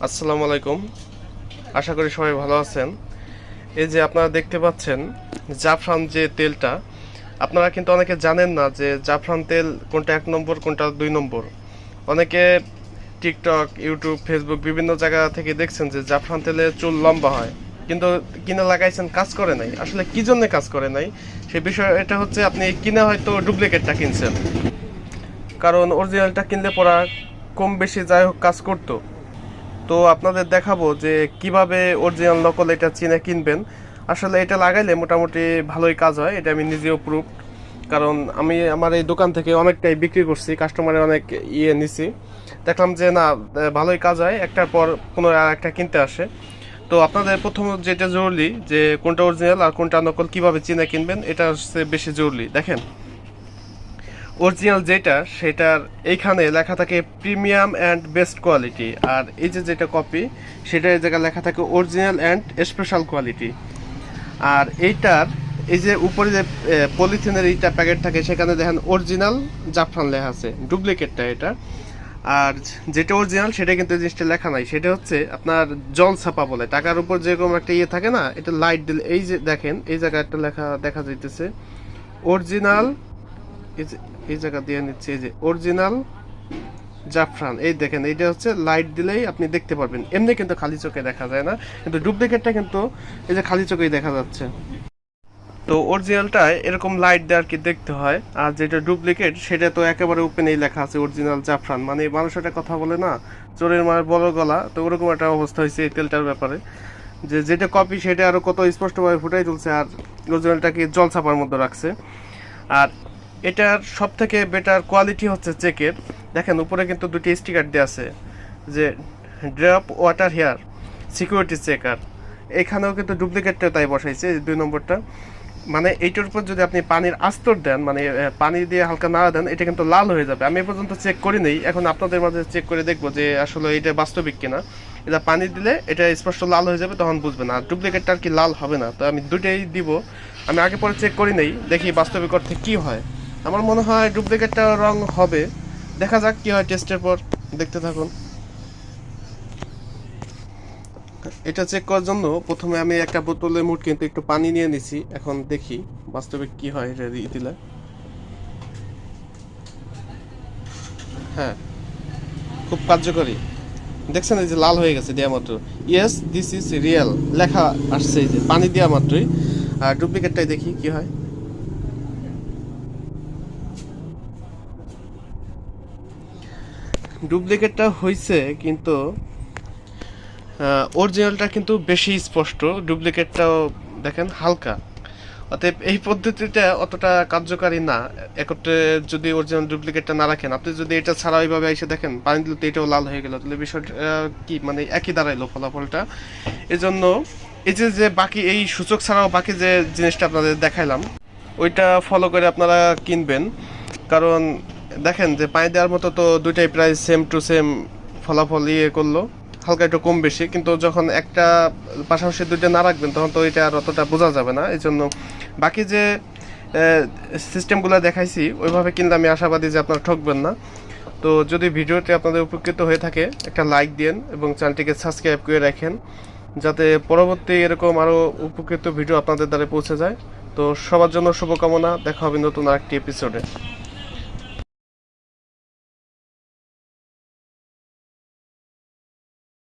আসসালামু আলাইকুম। আশা করি সবাই ভালো আছেন। এই যে আপনারা দেখতে পাচ্ছেন জাফরান যে তেলটা, আপনারা কিন্তু অনেকে জানেন না যে জাফরান তেল কোনটা এক নম্বর, কোনটা দুই নম্বর। অনেকে টিকটক, ইউটিউব, ফেসবুক বিভিন্ন জায়গা থেকে দেখছেন যে জাফরান তেলে চুল লম্বা হয়, কিন্তু কিনে লাগাইছেন, কাজ করে নাই। আসলে কি জন্য কাজ করে নাই? সে বিষয় এটা হচ্ছে আপনি কিনে হয়তো ডুপ্লিকেটটা কিনছেন। কারণ অরিজিনালটা কিনলে পরা কম বেশি যাই হোক কাজ করতো। তো আপনাদের দেখাবো যে কীভাবে অরিজিনাল নকল এটা চিনে কিনবেন। আসলে এটা লাগাইলে মোটামুটি ভালোই কাজ হয়, এটা আমি নিজেও প্রুফ কারণ আমি আমার এই দোকান থেকে অনেকটাই বিক্রি করছি কাস্টমারের অনেক ইয়ে নিছি। দেখলাম যে না ভালোই কাজ হয়, একটার পর কোনো আর একটা কিনতে আসে। তো আপনাদের প্রথম যেটা জরুরি যে কোনটা অরিজিনাল আর কোনটা নকল কীভাবে চিনে কিনবেন, এটা হচ্ছে বেশি জরুরি, দেখেন। অরিজিনাল যেটা, সেটার এইখানে লেখা থাকে প্রিমিয়াম অ্যান্ড বেস্ট কোয়ালিটি। আর এই যে যেটা কপি, সেটা এই জায়গায় লেখা থাকে অরিজিনাল অ্যান্ড স্পেশাল কোয়ালিটি। আর এইটার, এই যে উপরে যে পলিথিনের এইটা প্যাকেট থাকে, সেখানে দেখেন অরিজিনাল জাফরান লেখা আছে, ডুপ্লিকেটটা এটা। আর যেটা অরিজিনাল, সেটা কিন্তু জিনিসটা লেখা নাই। সেটা হচ্ছে আপনার জল ছাপা বলে। টাকার উপর যেরকম একটা ইয়ে থাকে না, এটা লাইট দিলে, এই যে দেখেন, এই জায়গায় একটা লেখা, দেখা যাইতেছে, অরিজিনাল এই জায়গা দিয়ে নিচ্ছে, এই যে অরিজিনাল জাফরান। এই দেখেন, এইটা হচ্ছে লাইট দিলেই আপনি দেখতে পারবেন। এমনি কিন্তু খালি চোখে দেখা যায় না। কিন্তু ডুপ্লিকেটটা কিন্তু এই যে খালি চোখেই দেখা যাচ্ছে। তো অরিজিনালটা এরকম লাইট দিয়ে আর কি দেখতে হয়। আর যেটা ডুপ্লিকেট সেটা তো একেবারে ওপেনেই লেখা আছে অরিজিনাল জাফরান। মানে মানুষ একটা কথা বলে না, চোরের মার বড় গলা। তো ওরকম একটা অবস্থা হয়েছে এই তেলটার ব্যাপারে। যে যেটা কপি সেটা আরও কত স্পষ্টভাবে ফুটাই তুলছে। আর অরিজিনালটাকে জল ছাপার মধ্যে রাখছে। আর এটার সব থেকে বেটার কোয়ালিটি হচ্ছে চেকের দেখেন, উপরে কিন্তু দুটি স্টিকার দেওয়া আছে, যে drop water hair security checker এখানেও কিন্তু ডুপ্লিকেটটা তাই বসাইছে দুই নম্বরটা। মানে এইটার উপর যদি আপনি পানির আস্তর দেন মানে পানি দিয়ে হালকা নাড়া দেন, এটা কিন্তু লাল হয়ে যাবে। আমি এ পর্যন্ত চেক করি নেই এখন আপনাদের মাঝে চেক করে দেখব যে আসলে এটা বাস্তবিক কিনা। এটা পানি দিলে এটা স্পষ্ট লাল হয়ে যাবে, তখন বুঝবেন। আর ডুপ্লিকেটটা আর কি লাল হবে না, তো আমি দুটোই দিব। আমি আগে পরে চেক করি নেই, দেখি বাস্তবিক অর্থে কী হয়। আমার মনে হয় ডুপ্লিকেটটা রং হবে। দেখা যাক কি হয় টেস্টের পর। দেখতে থাকুন। এটা চেক করার জন্য প্রথমে আমি একটা বোতলে মুট কিন্তু একটু পানি নিয়ে নিছি। এখন দেখি বাস্তবে কি হয় এটা দিলে। হ্যাঁ খুব কার্যকরী। দেখছেন এই যে লাল হয়ে গেছে দেওয়া মাত্র ইয়েস দিস ইজ রিয়েল লেখা আসছে এই যে, পানি দেওয়া মাত্রই। আর ডুপ্লিকেটটাই দেখি কি হয়। ডুপ্লিকেটটা হয়েছে কিন্তু অরিজিনালটা কিন্তু বেশি স্পষ্ট, ডুপ্লিকেটটাও দেখেন হালকা। অতএব এই পদ্ধতিটা অতটা কার্যকারী না। একত্রে যদি অরিজিনাল ডুপ্লিকেটটা না রাখেন, আপনি যদি এটা ছাড়া ওইভাবে এসে দেখেন পানি দিলে তো এটাও লাল হয়ে গেল, তাহলে বিষয়টা কি মানে একই দাঁড়াইলো ফলাফলটা। এজন্য এই যে যে বাকি এই সূচক ছাড়াও বাকি যে জিনিসটা আপনাদের দেখাইলাম, ওইটা ফলো করে আপনারা কিনবেন। কারণ দেখেন যে পানি দেওয়ার মতো তো দুইটাই প্রায় সেম টু সেম ফলাফল ইয়ে করল। হালকা একটু কম বেশি, কিন্তু যখন একটা পাশাপাশি দুইটা না রাখবেন, তখন তো এটা আর অতটা বোঝা যাবে না। এই জন্য বাকি যে সিস্টেমগুলো দেখাইছি, ওইভাবে কিনলে আমি আশাবাদী যে আপনারা ঠকবেন না। তো যদি ভিডিওটি আপনাদের উপকৃত হয়ে থাকে, একটা লাইক দিন এবং চ্যানেলটিকে সাবস্ক্রাইব করে রাখেন, যাতে পরবর্তী এরকম আরও উপকৃত ভিডিও আপনাদের দ্বারা পৌঁছে যায়। তো সবার জন্য শুভকামনা, দেখা হবে নতুন আরেকটি এপিসোডে